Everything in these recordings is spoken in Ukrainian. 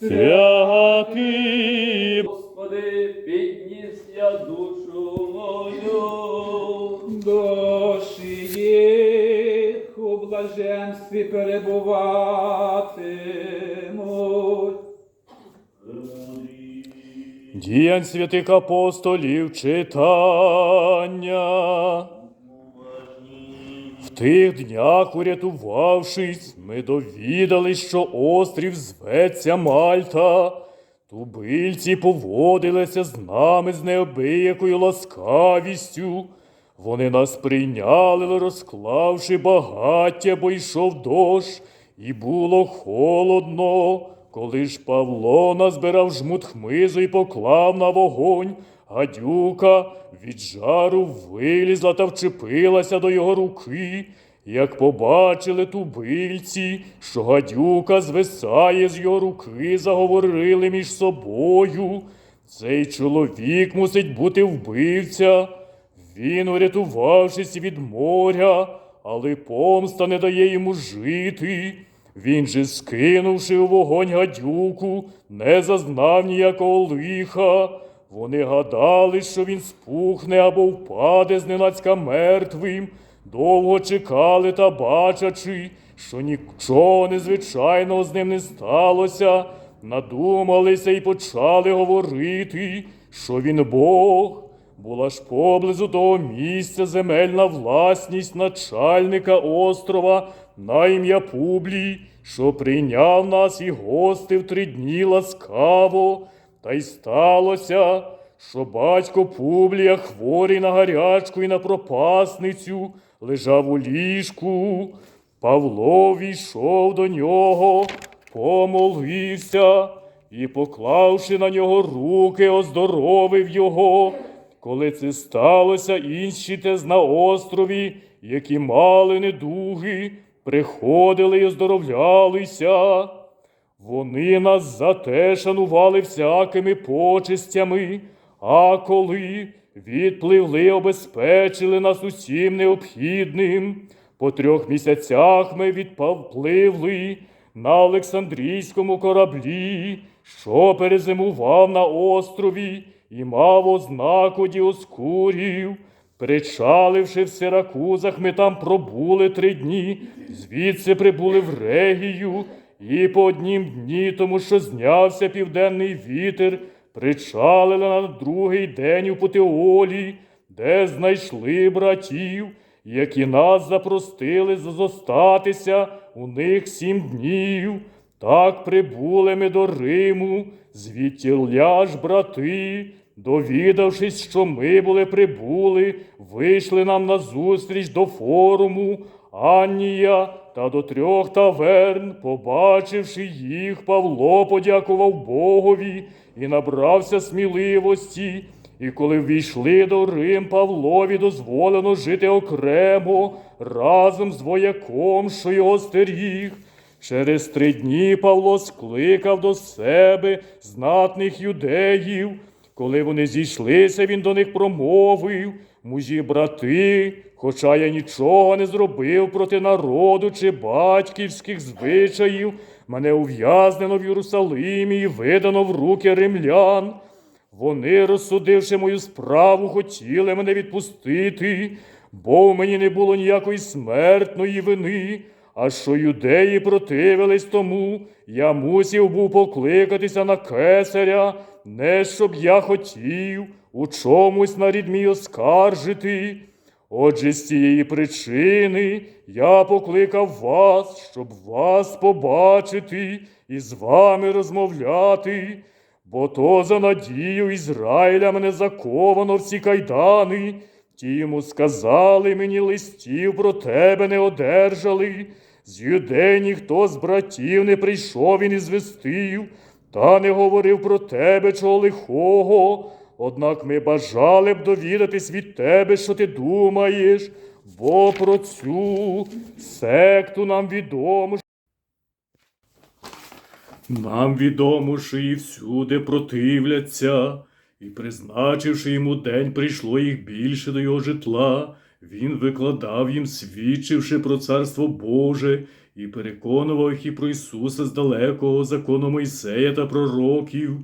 святий. Господи, підніс я душу мою. Душі їх у блаженстві перебуватимуть. Діянь святих апостолів читання. Тих днях, урятувавшись, ми довідались, що острів зветься Мальта. Тубильці поводилися з нами з необиякою ласкавістю. Вони нас прийняли, розклавши багаття, бо йшов дощ, і було холодно. Коли ж Павло назбирав жмут хмизу і поклав на вогонь, гадюка від жару вилізла та вчепилася до його руки. Як побачили тубильці, що гадюка звисає з його руки, заговорили між собою. Цей чоловік мусить бути вбивця. Він, урятувавшись від моря, але помста не дає йому жити. Він же, скинувши у вогонь гадюку, не зазнав ніякого лиха. Вони гадали, що він спухне або впаде зненацька мертвим. Довго чекали та бачачи, що нічого незвичайного з ним не сталося, надумалися і почали говорити, що він Бог. Була ж поблизу того місця земельна власність начальника острова на ім'я Публій, що прийняв нас і гостив три дні ласкаво. Та й сталося, що батько Публія, хворий на гарячку і на пропасницю, лежав у ліжку. Павло війшов до нього, помолився і, поклавши на нього руки, оздоровив його. Коли це сталося, інші тез на острові, які мали недуги, приходили й оздоровлялися. Вони нас за те шанували всякими почестями, а коли відпливли, обезпечили нас усім необхідним. По трьох місяцях ми відпливли на Олександрійському кораблі, що перезимував на острові і мав ознаку діоскурів. Причаливши в Сиракузах, ми там пробули три дні, звідси прибули в Регію, і по однім дні, тому що знявся південний вітер, причалили на другий день у Путеолі, де знайшли братів, які нас запростили зостатися у них сім днів. Так прибули ми до Риму, звідтіля ж брати, довідавшись, що ми були прибули, вийшли нам назустріч до форуму Аннія та до трьох таверн, побачивши їх, Павло подякував Богові і набрався сміливості. І коли ввійшли до Рим, Павлові дозволено жити окремо разом з вояком, що його стеріг. Через три дні Павло скликав до себе знатних юдеїв. Коли вони зійшлися, він до них промовив мужі брати, хоча я нічого не зробив проти народу чи батьківських звичаїв, мене ув'язнено в Єрусалимі і видано в руки римлян. Вони, розсудивши мою справу, хотіли мене відпустити, бо в мені не було ніякої смертної вини. А що юдеї противились тому, я мусів був покликатися на кесаря, не щоб я хотів у чомусь на рід мій оскаржити. Отже, з цієї причини я покликав вас, щоб вас побачити і з вами розмовляти, бо то за надію Ізраїля мене заковано в ці кайдани. Ті йому сказали мені листів про тебе не одержали. З юдей ніхто з братів не прийшов і не звестив, та не говорив про тебе чого лихого. Однак ми бажали б довідатись від тебе, що ти думаєш, бо про цю секту нам відомо. Нам відомо, що і всюди противляться, і призначивши йому день, прийшло їх більше до його житла. Він викладав їм, свідчивши про царство Боже, і переконував їх і про Ісуса з далекого закону Мойсея та пророків,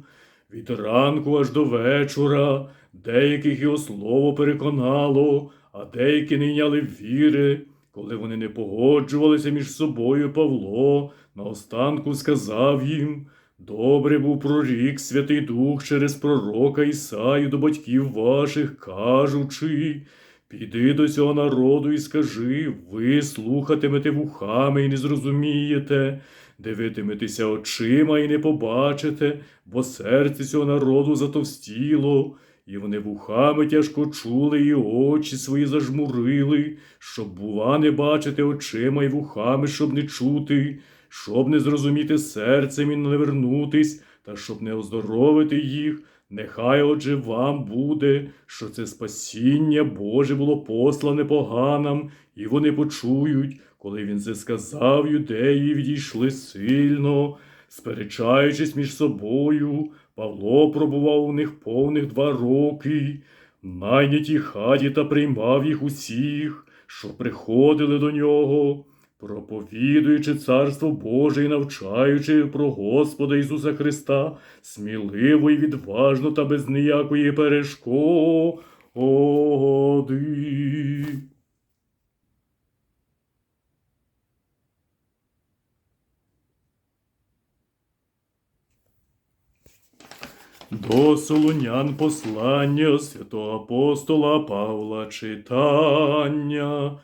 від ранку аж до вечора, деяких його слово переконало, а деякі не йняли віри. Коли вони не погоджувалися між собою, Павло наостанку сказав їм: Добре був прорік Святий Дух через пророка Ісаю до батьків ваших, кажучи. Піди до цього народу і скажи, ви слухатимете вухами і не зрозумієте, дивитиметеся очима і не побачите, бо серце цього народу затовстіло, і вони вухами тяжко чули, і очі свої зажмурили, щоб, бува, не бачити очима і вухами, щоб не чути, щоб не зрозуміти серцем і не вернутись, та щоб не оздоровити їх. Нехай отже вам буде, що це спасіння Боже було послане поганам, і вони почують, коли він це сказав, юдеї відійшли сильно, сперечаючись між собою, Павло пробував у них повних два роки, в найнятій хаті та приймав їх усіх, що приходили до нього проповідуючи царство Боже і навчаючи про Господа Ісуса Христа, сміливо і відважно та без ніякої перешкоди. До солунян послання святого апостола Павла читання.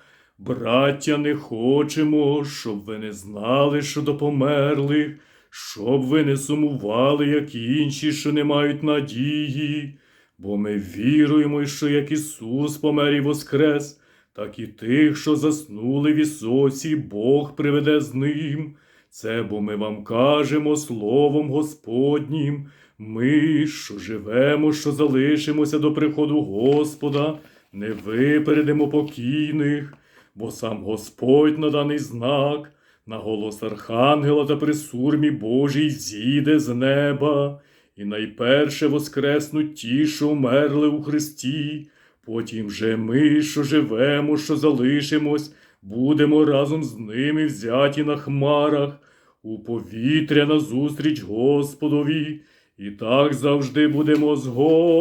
Браття, не хочемо, щоб ви не знали, що до померлих, щоб ви не сумували, як інші, що не мають надії, бо ми віруємо, що як Ісус помер і воскрес, так і тих, що заснули в Ісусі, Бог приведе з ним. Це бо ми вам кажемо Словом Господнім, ми, що живемо, що залишимося до приходу Господа, не випередимо покійних, бо сам Господь на даний знак, на голос Архангела та при сурмі Божій зійде з неба, і найперше воскреснуть ті, що умерли у Христі, потім же ми, що живемо, що залишимось, будемо разом з ними взяті на хмарах, у повітря назустріч Господові, і так завжди будемо з Господом.